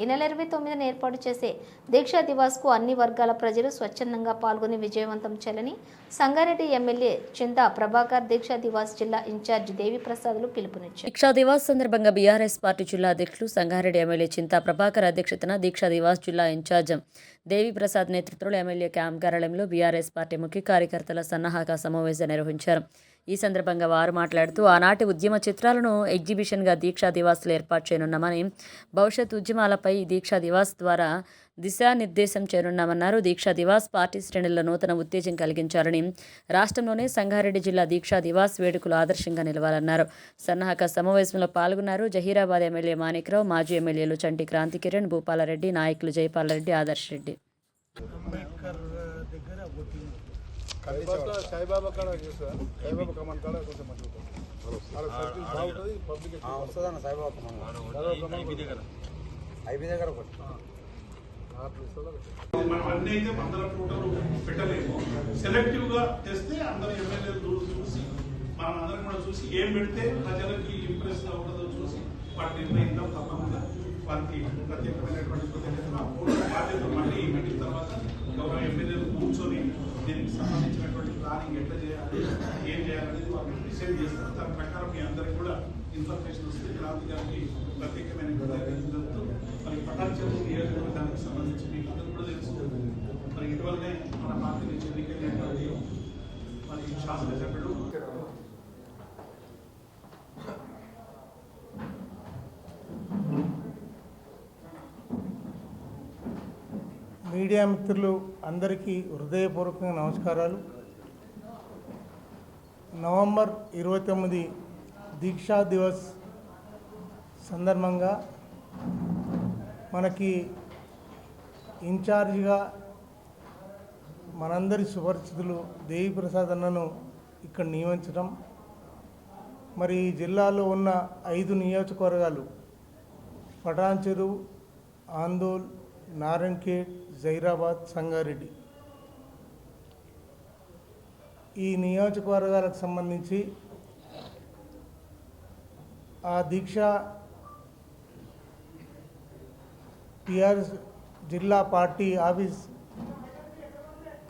ఈ నెల ఇరవై తొమ్మిదిన ఏర్పాటు చేసే దీక్షా దివాస్కు అన్ని వర్గాల ప్రజలు స్వచ్ఛందంగా పాల్గొని విజయవంతం చేయాలని సంగారెడ్డి ఎమ్మెల్యే చింతా ప్రభాకర్ దీక్షా దివాస్ జిల్లా ఇన్ఛార్జ్ దేవి ప్రసాద్లు పిలుపునిచ్చారు. దీక్షా దివాస్ సందర్భంగా బీఆర్ఎస్ పార్టీ జిల్లా అధ్యక్షులు సంగారెడ్డి ఎమ్మెల్యే చింతా ప్రభాకర్ అధ్యక్షతన దీక్షా దివాస్ జిల్లా ఇన్ఛార్జ్ దేవి ప్రసాద్ నేతృత్వంలో ఎమ్మెల్యే క్యాంప్ కార్యాలయంలో బీఆర్ఎస్ పార్టీ ముఖ్య కార్యకర్తల సన్నాహక సమావేశం నిర్వహించారు. ఈ సందర్భంగా వారు మాట్లాడుతూ ఆనాటి ఉద్యమ చిత్రాలను ఎగ్జిబిషన్గా దీక్షా దివాస్లు ఏర్పాటు చేయనున్నామని భవిష్యత్ ఉద్యమాలపై దీక్షా దివాస్ ద్వారా దిశానిర్దేశం చేయనున్నామన్నారు. దీక్షా దివాస్ పార్టీ శ్రేణుల్లో నూతన ఉత్తేజం కలిగించాలని రాష్ట్రంలోనే సంగారెడ్డి జిల్లా దీక్షా దివాస్ వేడుకలు ఆదర్శంగా నిలవాలన్నారు. సన్నాహక సమావేశంలో పాల్గొన్నారు. జహీరాబాద్ ఎమ్మెల్యే మాణిక్రావు మాజీ ఎమ్మెల్యేలు చంటి క్రాంతి కిరణ్ భూపాలరెడ్డి నాయకులు జయపాలరెడ్డి ఆదర్శ్ రెడ్డి. అంబేద్కర్ సాయిబాబా సాయిబాబా కాడ సాయిబాబా కమాన్ కాడ కొంచెం మంచిగా బాగుంటుంది పబ్లిక్ వస్తుందన్న సాయిబాబా అయిపోయి దగ్గర. ఒకటి. మనం అన్ని అయితే వందల ఫోటోలు పెట్టలేము. సెలెక్టివ్గా తెస్తే అందరు ఎమ్మెల్యేలు చూసి మనం అందరం కూడా చూసి ఏం పెడితే ప్రజలకి ఇంప్రెస్ అవ్వదో చూసి వాటి నిర్ణయిద్దాం తప్పకుండా వారికి ప్రత్యేకమైనటువంటి కృతజ్ఞతలు. అనేది చేయాలనేది వాళ్ళు డిసైడ్ చేస్తారు దాని ప్రకారం మీ అందరికి కూడా ఇన్ఫర్మేషన్ వస్తుంది క్రాంతి గారికి ప్రత్యేకమైన జరుగుతూ మరి పటాన్ చెరువు నియోజకవర్గానికి సంబంధించి మీకు అందరూ కూడా తెలుసు. మరి ఇటీవలనే మన పార్టీ నుంచి ఎన్నికైనటువంటి మరి శాసనసభ్యుడు మీడియా మిత్రులు అందరికీ హృదయపూర్వకంగా నమస్కారాలు. నవంబర్ ఇరవై తొమ్మిది దీక్షా దివస్ సందర్భంగా మనకి ఇన్ఛార్జిగా మనందరి సుపరిచితులు దేవి ప్రసాద్ అన్నను ఇక్కడ నియమించడం మరి ఈ జిల్లాలో ఉన్న ఐదు నియోజకవర్గాలు పటాన్ చెరువు ఆందోల్ నారాయణఖేడ్ జైరాబాద్ సంగారెడ్డి. ఈ నియోజకవర్గాలకు సంబంధించి ఆ దీక్ష టిఆర్ఎస్ జిల్లా పార్టీ ఆఫీస్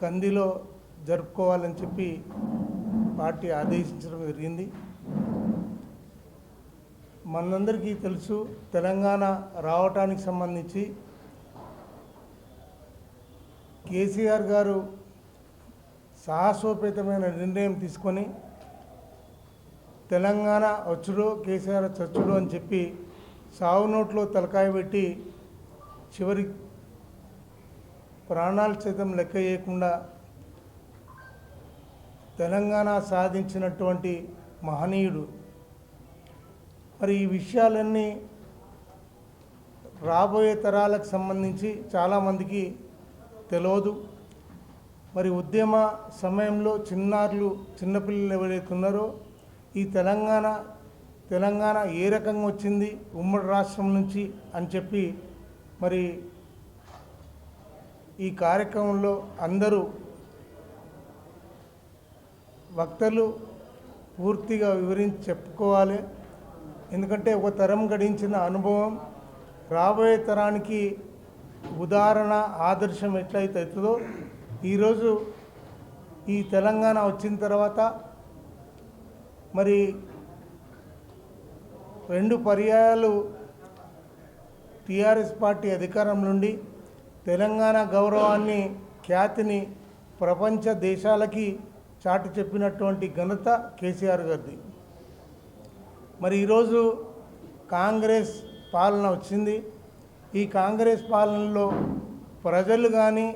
కందిలో జరుపుకోవాలని చెప్పి పార్టీ ఆదేశించడం జరిగింది. మనందరికీ తెలుసు తెలంగాణ రావటానికి సంబంధించి కేసీఆర్ గారు సాహసోపేతమైన నిర్ణయం తీసుకొని తెలంగాణ వచ్చుడు కేసీఆర్ చచ్చుడు అని చెప్పి సావు నోట్లో తలకాయ పెట్టి చివరి ప్రాణాలు సైతం లెక్క చేయకుండా తెలంగాణ సాధించినటువంటి మహనీయుడు. మరి ఈ విషయాలన్నీ రాబోయే తరాలకు సంబంధించి చాలామందికి తెలియదు. మరి ఉద్యమ సమయంలో చిన్నారులు చిన్నపిల్లలు ఎవరైతే ఉన్నారో ఈ తెలంగాణ తెలంగాణ ఏ రకంగా వచ్చింది ఉమ్మడి రాష్ట్రం నుంచి అని చెప్పి మరి ఈ కార్యక్రమంలో అందరూ వక్తలు పూర్తిగా వివరించి చెప్పుకోవాలి. ఎందుకంటే ఒక తరం గడించిన అనుభవం రాబోయే తరానికి ఉదాహరణ ఆదర్శం ఎట్లయితే అవుతుందో ఈరోజు ఈ తెలంగాణ వచ్చిన తర్వాత మరి రెండు పర్యాయాలు టీఆర్ఎస్ పార్టీ అధికారం నుండి తెలంగాణ గౌరవాన్ని ఖ్యాతిని ప్రపంచ దేశాలకి చాటి చెప్పినటువంటి ఘనత కేసీఆర్ గారిది. మరి ఈరోజు కాంగ్రెస్ పాలన వచ్చింది. ఈ కాంగ్రెస్ పాలనలో ప్రజలు కానీ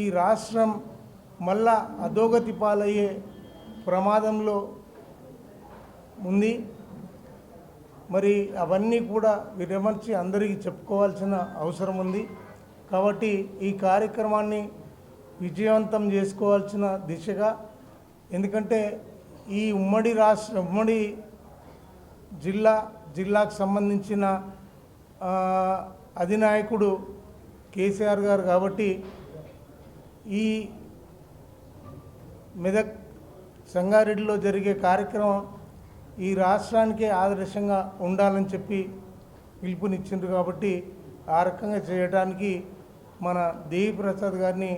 ఈ రాష్ట్రం మళ్ళా అధోగతి పాలయ్యే ప్రమాదంలో ఉంది. మరి అవన్నీ కూడా విరమర్చి అందరికీ చెప్పుకోవాల్సిన అవసరం ఉంది. కాబట్టి ఈ కార్యక్రమాన్ని విజయవంతం చేసుకోవాల్సిన దిశగా ఎందుకంటే ఈ ఉమ్మడి రాష్ట్ర ఉమ్మడి జిల్లా జిల్లాకు సంబంధించిన అధినాయకుడు కేసీఆర్ గారు కాబట్టి ఈ మెదక్ సంగారెడ్డిలో జరిగే కార్యక్రమం ఈ రాష్ట్రానికే ఆదర్శంగా ఉండాలని చెప్పి పిలుపునిచ్చిండ్రు కాబట్టి ఆ రకంగా చేయడానికి మన దేవి ప్రసాద్ గారిని